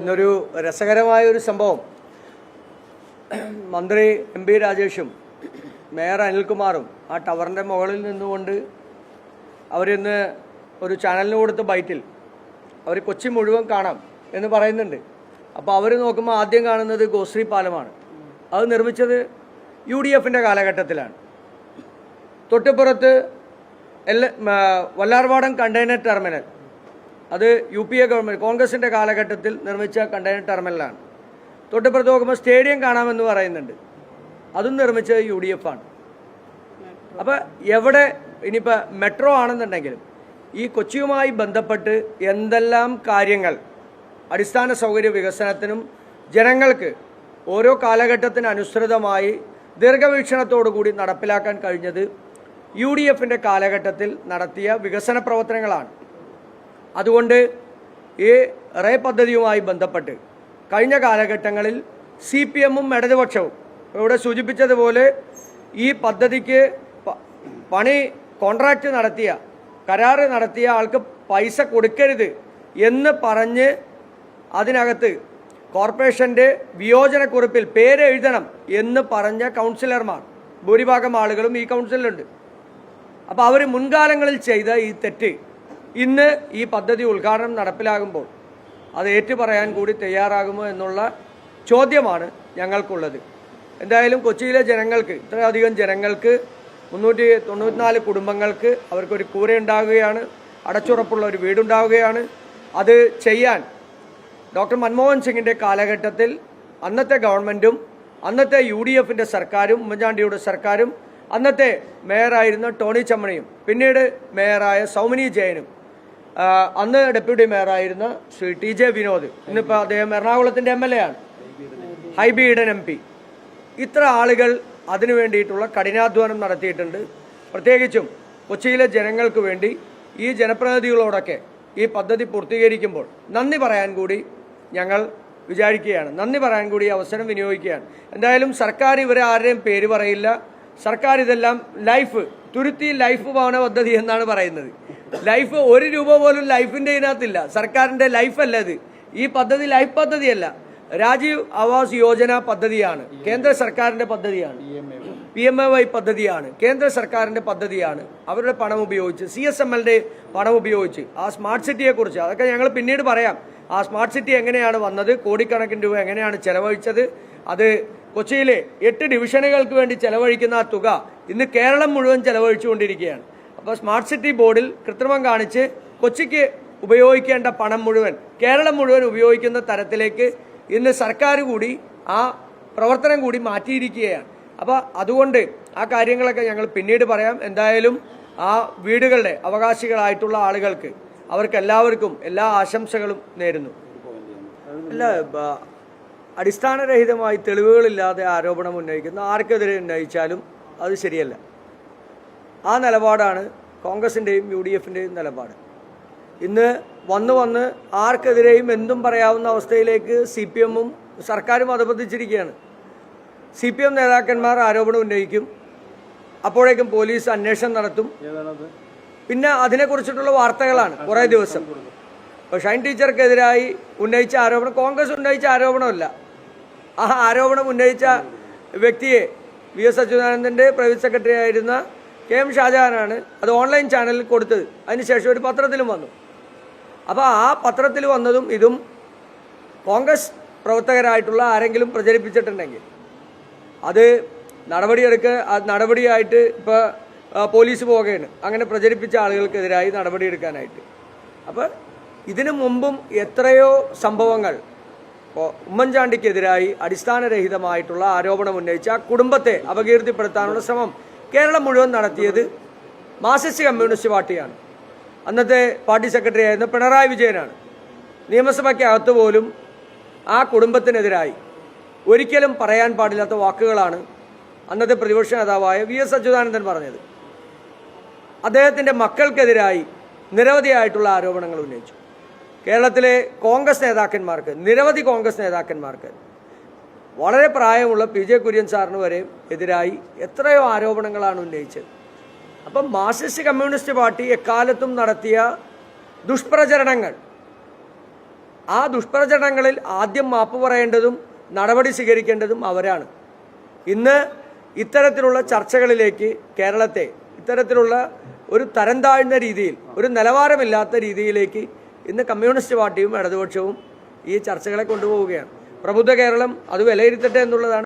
ഇന്നൊരു രസകരമായ ഒരു സംഭവം. മന്ത്രി എം പി രാജേഷും മേയർ അനിൽകുമാറും ആ ടവറിന്റെ മുകളിൽ നിന്നുകൊണ്ട് അവരിന്ന് ഒരു ചാനലിന് കൊടുത്ത ബൈറ്റിൽ അവർ കൊച്ചി മുഴുവൻ കാണാം എന്ന് പറയുന്നുണ്ട്. അപ്പോൾ അവർ നോക്കുമ്പോൾ ആദ്യം കാണുന്നത് ഗോശ്രീ പാലമാണ്. അത് നിർമ്മിച്ചത് യു ഡി എഫിന്റെ കാലഘട്ടത്തിലാണ്. തൊട്ടുപുറത്ത് എല്ലാ വല്ലാർവാടം കണ്ടെയ്നർ ടെർമിനൽ. അത് യു പി എ ഗവൺമെന്റ് കോൺഗ്രസിന്റെ കാലഘട്ടത്തിൽ നിർമ്മിച്ച കണ്ടെയ്നർ ടെർമിനലാണ്. തൊട്ടുപുറത്ത് നോക്കുമ്പോൾ സ്റ്റേഡിയം കാണാമെന്ന് പറയുന്നുണ്ട്. അതും നിർമ്മിച്ചത് യു ഡി എഫ് ആണ്. അപ്പോൾ എവിടെ ഇനിയിപ്പോൾ മെട്രോ ആണെന്നുണ്ടെങ്കിലും ഈ കൊച്ചിയുമായി ബന്ധപ്പെട്ട് എന്തെല്ലാം കാര്യങ്ങൾ അടിസ്ഥാന സൗകര്യ വികസനത്തിനും ജനങ്ങൾക്ക് ഓരോ കാലഘട്ടത്തിനനുസൃതമായി ദീർഘവീക്ഷണത്തോടു കൂടി നടപ്പിലാക്കാൻ കഴിഞ്ഞത് യു ഡി എഫിന്റെ കാലഘട്ടത്തിൽ നടത്തിയ വികസന പ്രവർത്തനങ്ങളാണ്. അതുകൊണ്ട് ഈ റേ പദ്ധതിയുമായി ബന്ധപ്പെട്ട് കഴിഞ്ഞ കാലഘട്ടങ്ങളിൽ സി പി എമ്മും ഇടതുപക്ഷവും ഇവിടെ സൂചിപ്പിച്ചതുപോലെ ഈ പദ്ധതിക്ക് പണി കോൺട്രാക്റ്റ് നടത്തിയ കരാറ് നടത്തിയ ആൾക്ക് പൈസ കൊടുക്കരുത് എന്ന് പറഞ്ഞ് അതിനകത്ത് കോർപ്പറേഷന്റെ വിയോജനക്കുറിപ്പിൽ പേര് എഴുതണം എന്ന് പറഞ്ഞ കൗൺസിലർമാർ ഭൂരിഭാഗം ആളുകളും ഈ കൗൺസിലുണ്ട് അപ്പോൾ അവർ മുൻകാലങ്ങളിൽ ചെയ്ത ഈ തെറ്റ് ഇന്ന് ഈ പദ്ധതി ഉദ്ഘാടനം നടപ്പിലാകുമ്പോൾ അത് ഏറ്റുപറയാൻ കൂടി തയ്യാറാകുമോ എന്നുള്ള ചോദ്യമാണ് ഞങ്ങൾക്കുള്ളത്. എന്തായാലും കൊച്ചിയിലെ ജനങ്ങൾക്ക് ഇത്രയധികം ജനങ്ങൾക്ക് മുന്നൂറ്റി തൊണ്ണൂറ്റിനാല് കുടുംബങ്ങൾക്ക് അവർക്കൊരു കൂരയുണ്ടാകുകയാണ് അടച്ചുറപ്പുള്ള ഒരു വീടുണ്ടാവുകയാണ് അത് ചെയ്യാൻ ഡോക്ടർ മൻമോഹൻ സിംഗിന്റെ കാലഘട്ടത്തിൽ അന്നത്തെ ഗവൺമെന്റും അന്നത്തെ യു ഡി എഫിന്റെ സർക്കാരും ഉമ്മൻചാണ്ടിയുടെ സർക്കാരും അന്നത്തെ മേയറായിരുന്ന ടോണി ചമ്മണിയും പിന്നീട് മേയറായ സൗമിനി ജയനും അന്ന് ഡെപ്യൂട്ടി മേയറായിരുന്ന ശ്രീ ടി ജെ വിനോദ്. ഇന്നിപ്പോൾ അദ്ദേഹം എറണാകുളത്തിന്റെ എം എൽ എ ആണ്. Hibi Eden M P. ഇത്ര ആളുകൾ അതിനു വേണ്ടിയിട്ടുള്ള കഠിനാധ്വാനം നടത്തിയിട്ടുണ്ട്. പ്രത്യേകിച്ചും കൊച്ചിയിലെ ജനങ്ങൾക്ക് വേണ്ടി ഈ ജനപ്രതിനിധികളോടൊക്കെ ഈ പദ്ധതി പൂർത്തീകരിക്കുമ്പോൾ നന്ദി പറയാൻ കൂടി ഞങ്ങൾ വിചാരിക്കുകയാണ്. നന്ദി പറയാൻ കൂടി അവസരം വിനിയോഗിക്കുകയാണ്. എന്തായാലും സർക്കാർ ഇവരെ ആരുടെയും പേര് പറയില്ല. സർക്കാർ ഇതെല്ലാം ലൈഫ് തുരുത്തി ലൈഫ് ഭവന പദ്ധതി എന്നാണ് പറയുന്നത്. ലൈഫ് ഒരു രൂപ പോലും ലൈഫിന്റെ ഇതിനകത്തില്ല. സർക്കാരിന്റെ അല്ല ഇത്. ഈ പദ്ധതി ലൈഫ് പദ്ധതിയല്ല. രാജീവ് ആവാസ് യോജന പദ്ധതിയാണ്. കേന്ദ്ര സർക്കാരിന്റെ പദ്ധതിയാണ്. പി എം എ വൈ പദ്ധതിയാണ്. കേന്ദ്ര സർക്കാരിന്റെ പദ്ധതിയാണ്. അവരുടെ പണം ഉപയോഗിച്ച് സി എസ് എം എൽ പണം ഉപയോഗിച്ച് ആ സ്മാർട്ട് സിറ്റിയെക്കുറിച്ച് അതൊക്കെ ഞങ്ങൾ പിന്നീട് പറയാം. ആ സ്മാർട്ട് സിറ്റി എങ്ങനെയാണ് വന്നത്? കോടിക്കണക്കിന് രൂപ എങ്ങനെയാണ് ചെലവഴിച്ചത്? അത് കൊച്ചിയിലെ എട്ട് ഡിവിഷനുകൾക്ക് വേണ്ടി ചെലവഴിക്കുന്ന തുക ഇന്ന് കേരളം മുഴുവൻ ചെലവഴിച്ചുകൊണ്ടിരിക്കുകയാണ്. അപ്പോൾ സ്മാർട്ട് സിറ്റി ബോർഡിൽ കൃത്രിമം കാണിച്ച് കൊച്ചിക്ക് ഉപയോഗിക്കേണ്ട പണം മുഴുവൻ കേരളം മുഴുവൻ ഉപയോഗിക്കുന്ന തരത്തിലേക്ക് ഇന്ന് സർക്കാർ കൂടി ആ പ്രവർത്തനം കൂടി മാറ്റിയിരിക്കുകയാണ്. അപ്പോൾ അതുകൊണ്ട് ആ കാര്യങ്ങളൊക്കെ ഞങ്ങൾ പിന്നീട് പറയാം. എന്തായാലും ആ വീടുകളുടെ അവകാശികളായിട്ടുള്ള ആളുകൾക്ക് അവർക്കെല്ലാവർക്കും എല്ലാ ആശംസകളും നേരുന്നു. അല്ല അടിസ്ഥാനരഹിതമായി തെളിവുകളില്ലാതെ ആരോപണം ഉന്നയിക്കുന്ന. ആർക്കെതിരെ ഉന്നയിച്ചാലും അത് ശരിയല്ല. ആ നിലപാടാണ് കോൺഗ്രസിന്റെയും യു ഡി എഫിന്റെയും നിലപാട്. ഇന്ന് വന്ന് വന്ന് ആർക്കെതിരെയും എന്തും പറയാവുന്ന അവസ്ഥയിലേക്ക് സി പി എമ്മും സർക്കാരും അധപതിച്ചിരിക്കുകയാണ്. സി പി എം നേതാക്കന്മാർ ആരോപണം ഉന്നയിക്കും. അപ്പോഴേക്കും പോലീസ് അന്വേഷണം നടത്തും. പിന്നെ അതിനെക്കുറിച്ചിട്ടുള്ള വാർത്തകളാണ് കുറേ ദിവസം. അപ്പോൾ ഷൈൻ ടീച്ചർക്കെതിരായി ഉന്നയിച്ച ആരോപണം കോൺഗ്രസ് ഉന്നയിച്ച ആരോപണമല്ല. ആ ആരോപണം ഉന്നയിച്ച വ്യക്തിയെ വി എസ് അച്യുതാനന്ദന്റെ പ്രൈവറ്റ് സെക്രട്ടറി ആയിരുന്ന കെ എം ഷാജഹാനാണ് അത് ഓൺലൈൻ ചാനലിൽ കൊടുത്തത്. അതിനുശേഷം ഒരു പത്രത്തിലും വന്നു. അപ്പോൾ ആ പത്രത്തിൽ വന്നതും ഇതും കോൺഗ്രസ് പ്രവർത്തകരായിട്ടുള്ള ആരെങ്കിലും പ്രചരിപ്പിച്ചിട്ടുണ്ടെങ്കിൽ അത് നടപടിയെടുക്ക നടപടിയായിട്ട് ഇപ്പോൾ പോലീസ് പോവുകയാണ്. അങ്ങനെ പ്രചരിപ്പിച്ച ആളുകൾക്കെതിരായി നടപടിയെടുക്കാനായിട്ട്. അപ്പോൾ ഇതിനു മുമ്പും എത്രയോ സംഭവങ്ങൾ ഇപ്പോൾ ഉമ്മൻചാണ്ടിക്കെതിരായി അടിസ്ഥാനരഹിതമായിട്ടുള്ള ആരോപണം ഉന്നയിച്ച ആ കുടുംബത്തെ അപകീർത്തിപ്പെടുത്താനുള്ള ശ്രമം കേരളം മുഴുവൻ നടത്തിയത് മാർക്സിസ്റ്റ് കമ്മ്യൂണിസ്റ്റ് പാർട്ടിയാണ്. അന്നത്തെ പാർട്ടി സെക്രട്ടറി ആയിരുന്ന പിണറായി വിജയനാണ്. നിയമസഭയ്ക്കകത്ത് പോലും ആ കുടുംബത്തിനെതിരായി ഒരിക്കലും പറയാൻ പാടില്ലാത്ത വാക്കുകളാണ് അന്നത്തെ പ്രതിപക്ഷ നേതാവായ വി എസ് അച്യുതാനന്ദൻ പറഞ്ഞത്. അദ്ദേഹത്തിന്റെ മക്കൾക്കെതിരായി നിരവധിയായിട്ടുള്ള ആരോപണങ്ങൾ ഉന്നയിച്ചു. കേരളത്തിലെ കോൺഗ്രസ് നേതാക്കന്മാർക്ക് നിരവധി കോൺഗ്രസ് നേതാക്കന്മാർക്ക് വളരെ പ്രായമുള്ള പി ജെ കുര്യൻ സാറിന് വരെ എതിരായി എത്രയോ ആരോപണങ്ങളാണ് ഉന്നയിച്ചത്. അപ്പം മാർക്സിസ്റ്റ് കമ്മ്യൂണിസ്റ്റ് പാർട്ടി എക്കാലത്തും നടത്തിയ ദുഷ്പ്രചരണങ്ങൾ ആ ദുഷ്പ്രചരണങ്ങളിൽ ആദ്യം മാപ്പ് പറയേണ്ടതും നടപടി സ്വീകരിക്കേണ്ടതും അവരാണ്. ഇന്ന് ഇത്തരത്തിലുള്ള ചർച്ചകളിലേക്ക് കേരളത്തെ ഇത്തരത്തിലുള്ള ഒരു തരം താഴ്ന്ന രീതിയിൽ ഒരു നിലവാരമില്ലാത്ത രീതിയിലേക്ക് ഇന്ന് കമ്മ്യൂണിസ്റ്റ് പാർട്ടിയും ഇടതുപക്ഷവും ഈ ചർച്ചകളെ കൊണ്ടുപോവുകയാണ്. പ്രബുദ്ധ കേരളം അത് വിലയിരുത്തട്ടെ എന്നുള്ളതാണ്